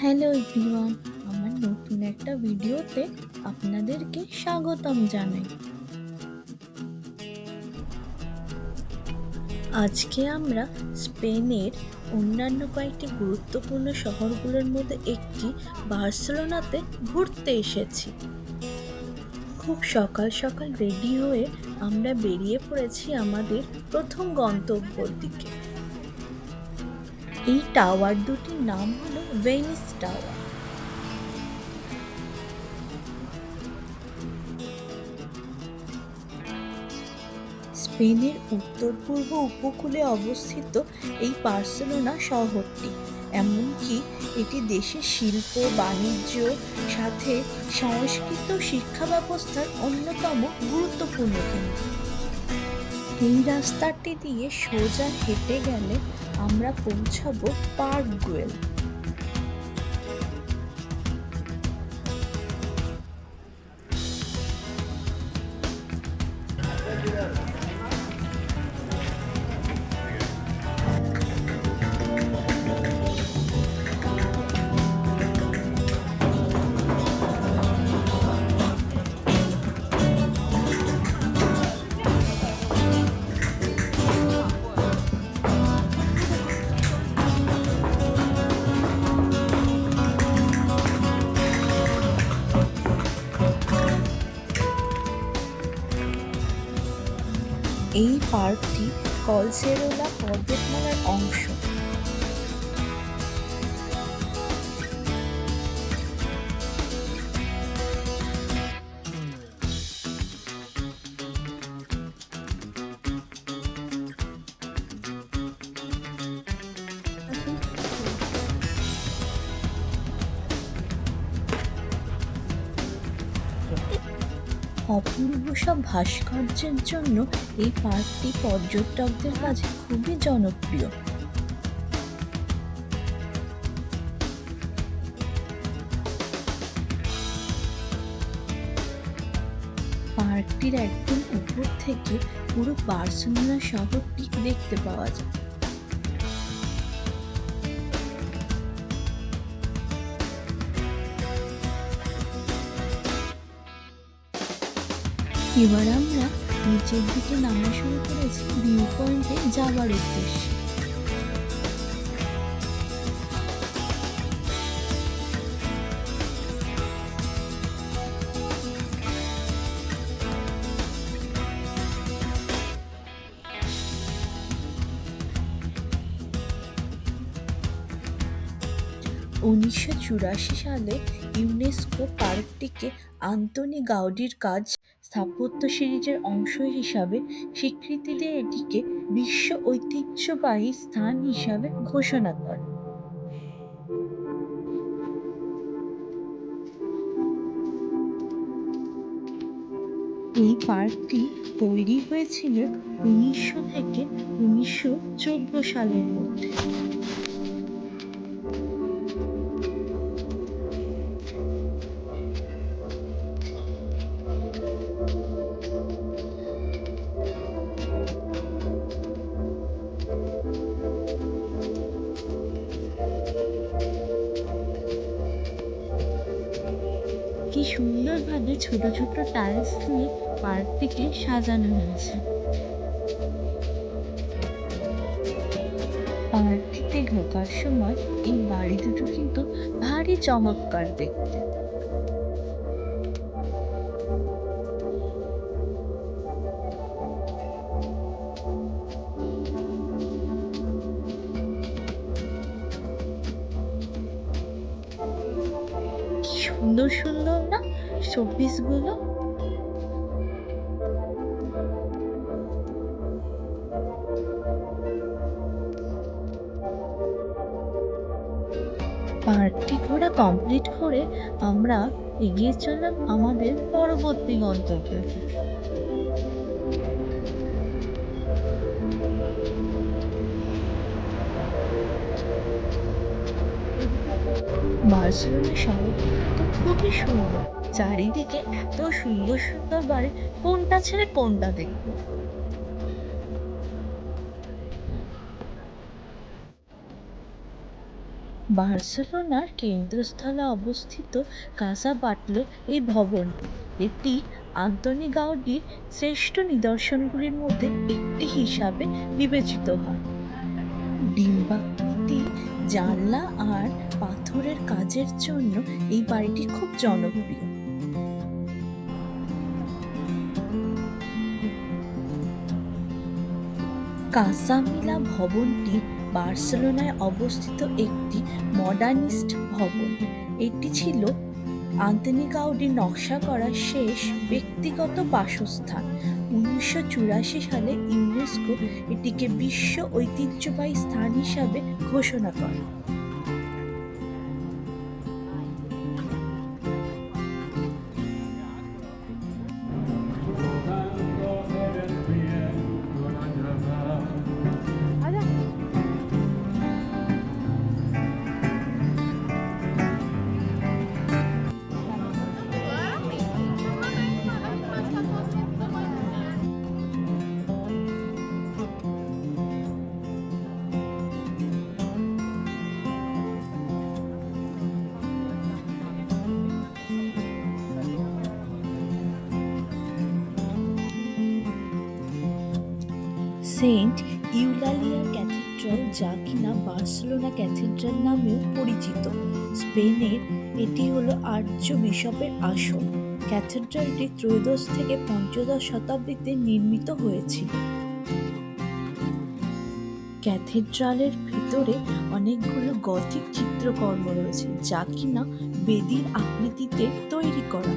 Hello everyone, আমার নতুন একটা ভিডিওতে আপনাদেরকে স্বাগতম জানাই। আজকে আমরা স্পেনের অন্যান্য কয়েকটি গুরুত্বপূর্ণ শহরগুলোর মধ্যে একটি, বার্সেলোনাতে ঘুরতে এসেছি। খুব সকাল সকাল রেডি হয়ে আমরা বেরিয়ে পড়েছি আমাদের প্রথম গন্তব্যর দিকে। এই টাওয়ার দুটির নাম হলো ভেনিস টাওয়ার। স্পেনের উত্তর পূর্ব উপকূলে অবস্থিত এই বার্সেলোনা শহরটি, এমনকি এটি দেশের শিল্প, বাণিজ্য সাথে সংস্কৃত শিক্ষা ব্যবস্থার অন্যতম গুরুত্বপূর্ণ কেন্দ্র। এই রাস্তাটি দিয়ে সোজা হেঁটে গেলে আমরা পৌঁছাবো পার্ক গুয়েল পার্কটি কলসেরোলা পর্বতমালার অংশ। অপূর্ব সব ভাস্কর্যের জন্য এই পার্কটি পর্যটকদের কাছে খুবই জনপ্রিয়। পার্কটির একদম উপর থেকে পুরো বার্সেলোনা শহরটি দেখতে পাওয়া যায়। এবার আমরা নিচের দিকে নামা শুরু করেছি ভিউ পয়েন্টে যাওয়ার উদ্দেশ্যে। উনিশশো চুরাশি সালে ইউনেস্কো পার্কটিকে আন্তনি গাউডির কাজ স্থাপত্য সিরিজের অংশ হিসাবে স্বীকৃতি দিয়ে এটিকে বিশ্ব ঐতিহ্যবাহী স্থান হিসাবে ঘোষণা করে। এই পার্কটি তৈরি হয়েছিল উনিশশো থেকে উনিশশো চোদ্দ সালের মধ্যে। কি সুন্দরভাবে ছোট ছোট টাইলস দিয়ে পার্কটিকে সাজানো হয়েছে পার্কটিতে ঢোকার সময় এই বাড়ি দুটো কিন্তু ভারী চমৎকার দেখতে। পার্কটি ঘোরা কমপ্লিট করে আমরা এগিয়ে চললাম আমাদের পরবর্তী গন্তব্যে। বার্সেলোনা শহরটি তো খুবই সুন্দর। চারিদিকে এত সুন্দর সুন্দর বাড়ি, কোনটা ছেড়ে কোনটা দেখব? বার্সেলোনার কেন্দ্রস্থলে অবস্থিত কাসা বাটলে এই ভবনটি এটি আন্তনি গাউডির শ্রেষ্ঠ নিদর্শনগুলির মধ্যে একটি হিসাবে বিবেচিত হয়। ডিম্বাকৃতি, জানলা আর পাথরের কাজের জন্য এই বাড়িটি খুব জনপ্রিয়। কাসামিলা ভবনটি বার্সেলোনায় অবস্থিত একটি মডার্নিস্ট ভবন। এটি ছিল আন্তনি কাউডি নকশা করা শেষ ব্যক্তিগত বাসস্থান। উনিশশো চুরাশি সালে ইউনেস্কো এটিকে বিশ্ব ঐতিহ্যবাহী স্থান হিসাবে ঘোষণা করে। সেন্ট ইউলালিয়া ক্যাথিড্রাল, যা কিনা বার্সেলোনা ক্যাথিড্রাল নামেও পরিচিত। স্পেনের এটি হলো আর্য বিশপের আসন। ক্যাথিড্রালটি ত্রয়োদশ থেকে পঞ্চদশ শতাব্দীতে নির্মিত হয়েছিল। ক্যাথিড্রালের ভিতরে অনেকগুলো গথিক চিত্রকর্ম রয়েছে, যা কিনা বেদির আকৃতিতে তৈরি করা।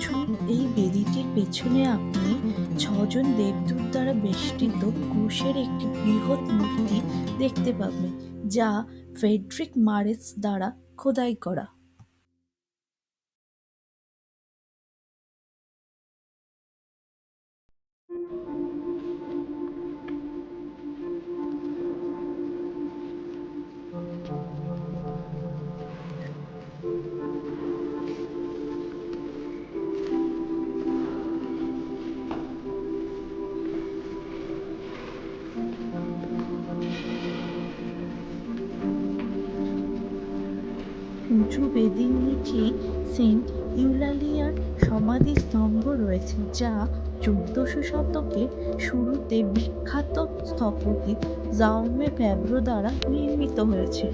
উঁচু এই বেদিটির পেছনে আপনি ছজন দেবদূত দ্বারা বেষ্টিত ক্রুশের একটি বৃহৎ মূর্তি দেখতে পাবেন, যা ফেডরিক মারেস দ্বারা খোদাই করা। উঁচু বেদির নিচে সেন্ট ইউলালিয়ার সমাধি স্তম্ভ রয়েছে, যা চোদ্দশো শতকের শুরুতে বিখ্যাত স্থপতি জাউমে ফ্যাব্রো দ্বারা নির্মিত হয়েছে।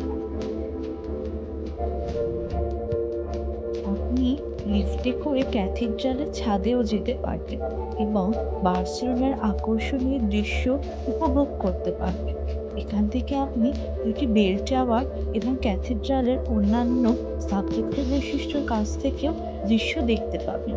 আপনি লিফটে করে ক্যাথিড্রালের ছাদেও যেতে পারবেন এবং বার্সেলোনার আকর্ষণীয় দৃশ্য উপভোগ করতে পারবেন। এখান থেকে আপনি দুটি বেল টাওয়ার এবং ক্যাথিড্রালের অন্যান্য স্থাপত্য বৈশিষ্ট্যর কাছ থেকেও দৃশ্য দেখতে পাবেন।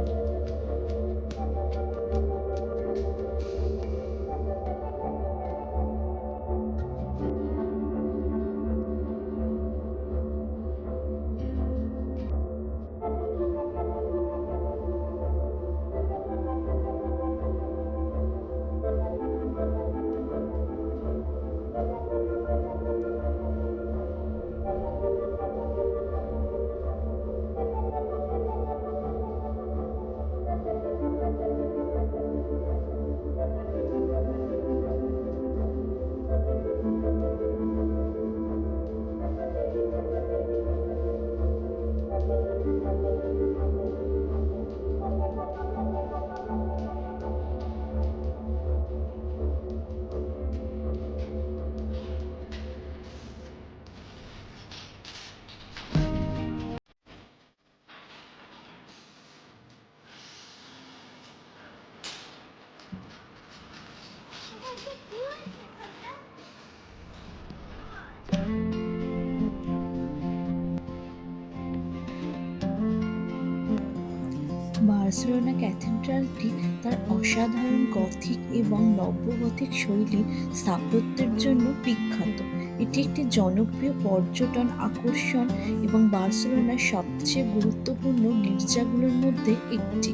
বার্সেলোনা ক্যাথেড্রালটি তার অসাধারণ গথিক এবং নব্যগথিক শৈলী স্থাপত্যের জন্য বিখ্যাত। এটি একটি জনপ্রিয় পর্যটন আকর্ষণ এবং বার্সেলোনার সবচেয়ে গুরুত্বপূর্ণ গির্জাগুলোর মধ্যে একটি।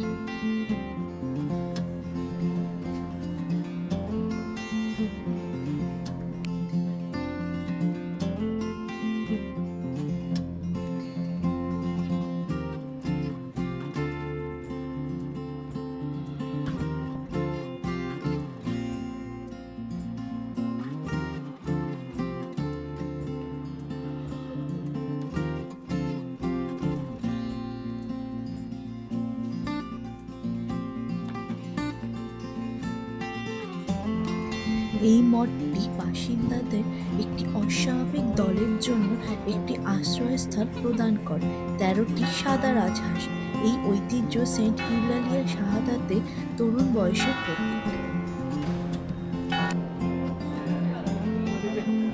এই মঠটি বাসিন্দাদের একটি অস্বাভাবিক দলের জন্য একটি আশ্রয়স্থল প্রদান করে। তেরোটি সাদা রাজহাঁস। এই ঐতিহ্য সেন্ট ইউলালিয়া শাহাদাতে তরুণ বয়সের প্রতীক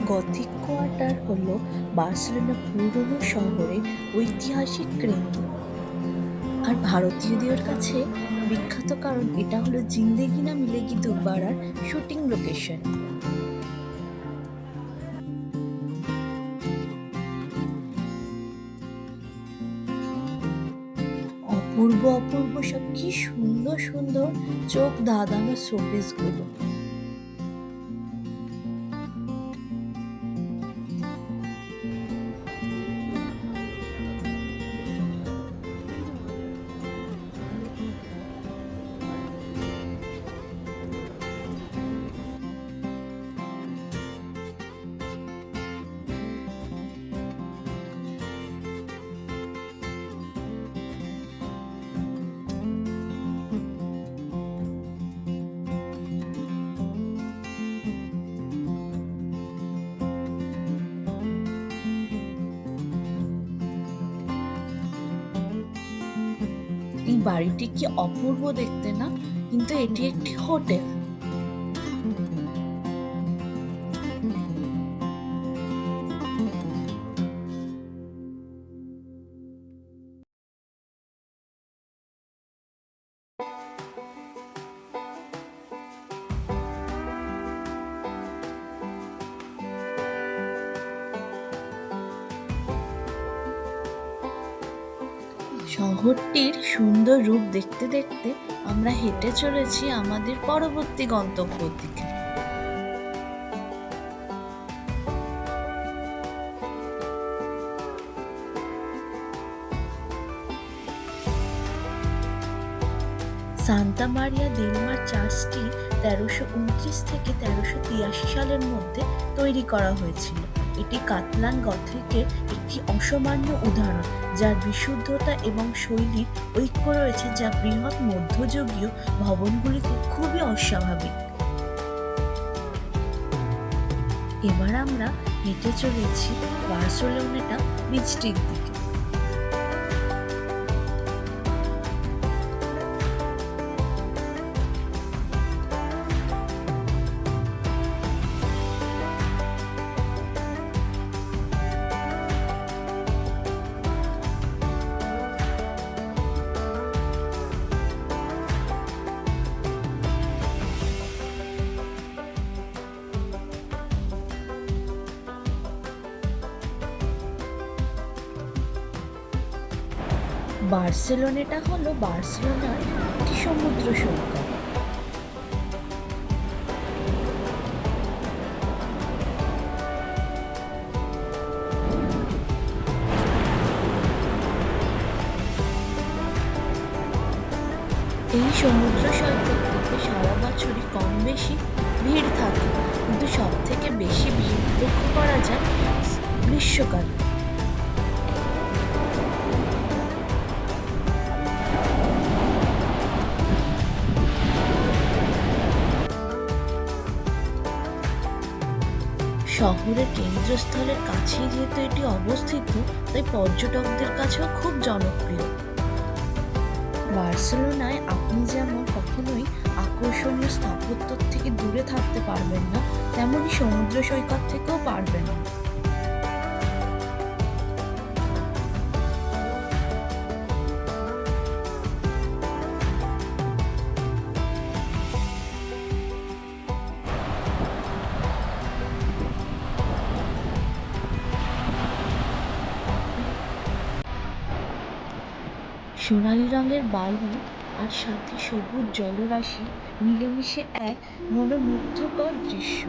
গথিক কোয়ার্টার হল বার্সেলোনা পুরনো শহরের ঐতিহাসিক কেন্দ্র। আর ভারতীয়দের কাছে বিখ্যাত কারণ এটা হলো জিন্দেগি না মিলেগি দুবারার শুটিং লোকেশন। অপূর্ব অপূর্ব, সব কি সুন্দর সুন্দর চোখ দাদানো শোপিসগুলো বাড়িটি কি অপূর্ব দেখতে না? কিন্তু এটি একটি হোটেল শহরটির সুন্দর রূপ দেখতে দেখতে আমরা হেঁটে চলেছি আমাদের পরবর্তী গন্তব্যের দিকে। সান্তা মারিয়া দিলমার চার্চটি তেরোশো উনত্রিশ থেকে তেরোশো তিয়াশি সালের মধ্যে তৈরি করা হয়েছিল। এটি কাতলান গথিকের একটি অসামান্য উদাহরণ, যার বিশুদ্ধতা এবং শৈলীর ঐক্য রয়েছে যা বৃহৎ মধ্যযুগীয় ভবনগুলিতে খুবই অস্বাভাবিক। এবার আমরা হেঁটে চলেছি বার্সেলোনাটা বিচটির দিকে। বার্সেলোনাটা হলো বার্সেলোনার একটি সমুদ্র সৈকত। এই সমুদ্র সৈকতটিতে সারা বছরই কম বেশি ভিড় থাকে, কিন্তু সব থেকে বেশি ভিড় লক্ষ্য করা যায় গ্রীষ্মকালে। শহরের কেন্দ্রস্থলের কাছেই যেহেতু এটি অবস্থিত, তাই পর্যটকদের কাছেও খুব জনপ্রিয়। বার্সেলোনায় আপনি যেমন কখনোই আকর্ষণীয় স্থাপত্য থেকে দূরে থাকতে পারবেন না তেমনই সমুদ্র সৈকত থেকেও পারবেন। না সোনালি রঙের বালু আর সাথে সবুজ জলরাশি মিলেমিশে এক মনোমুগ্ধকর দৃশ্য।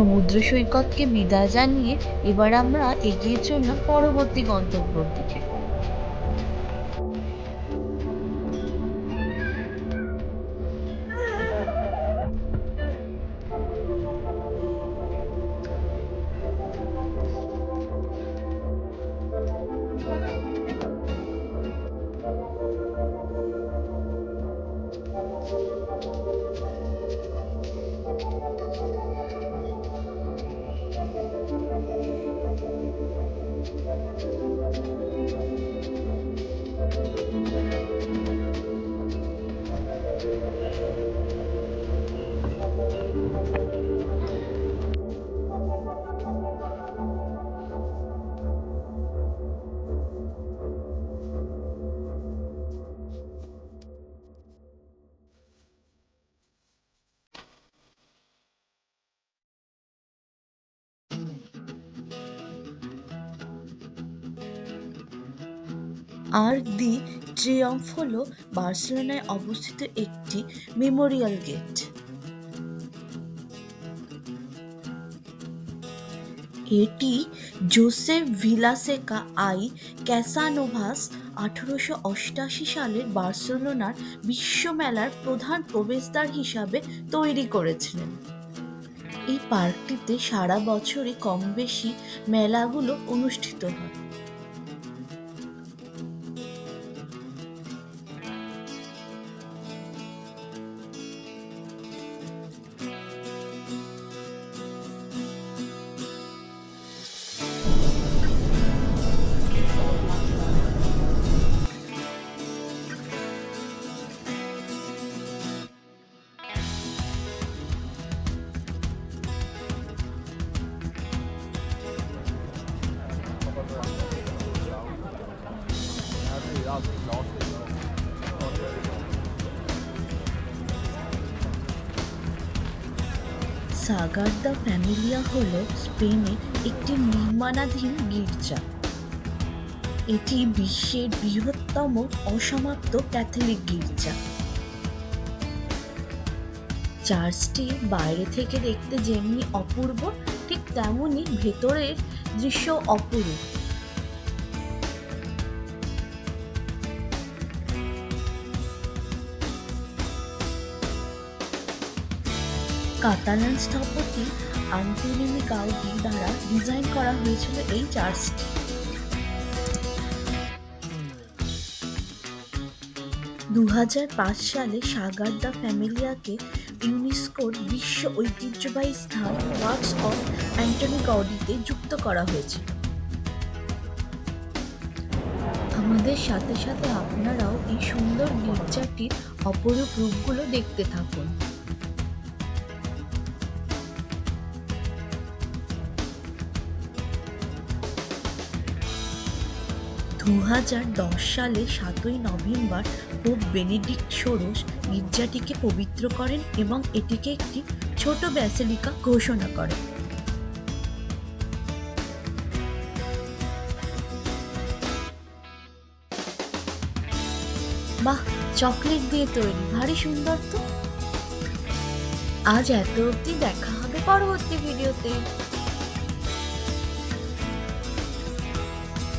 সমুদ্র সৈকতকে বিদায় জানিয়ে এবার আমরা এগিয়ে চললাম পরবর্তী গন্তব্যর দিকে। আর্ক দি ট্রিয়ম্ফ হল বার্সেলোনায় অবস্থিত একটি মেমোরিয়াল গেট। এটি জোসেফ ভিলাসেকা আই ক্যাসানোভাস আঠারোশো অষ্টাশি সালের বার্সেলোনার বিশ্বমেলার প্রধান প্রবেশদ্বার হিসাবে তৈরি করেছিলেন। এই পার্কটিতে সারা বছরই কম বেশি মেলাগুলো অনুষ্ঠিত হয়। সাগার্দা ফ্যামিলিয়া হল স্পেনের একটি নির্মাণাধীন গির্জা। এটি বিশ্বের বৃহত্তম অসমাপ্ত ক্যাথলিক গির্জা। চার্চটি বাইরে থেকে দেখতে যেমনি অপূর্ব, ঠিক তেমনই ভেতরের দৃশ্য অপূর্ব কাতালান স্থপতি আন্তোনিনি গাউডি দ্বারা ডিজাইন করা হয়েছিল এই চার্চটি। দু সালে সাগার্দা ফ্যামিলিয়াকে ইউনেস্কোর বিশ্ব ঐতিহ্যবাহী স্থান ওয়ার্কস অফ অ্যান্টনি গাউডিতে যুক্ত করা হয়েছিল। আমাদের সাথে সাথে আপনারাও এই সুন্দর গির্জাটির অপরূপ রূপগুলো দেখতে থাকুন। দু হাজার দশ সালে সাতই নভেম্বর পোপ বেনেডিক্ট ষোড়শ গির্জাটিকে পবিত্র করেন এবং এটিকে একটি ছোট ব্যাসিলিকা ঘোষণা করেন। বাহ, চকলেট দিয়ে তৈরি, ভারী সুন্দর তো। আজ এত অবধি দেখা হবে পরবর্তী ভিডিওতে।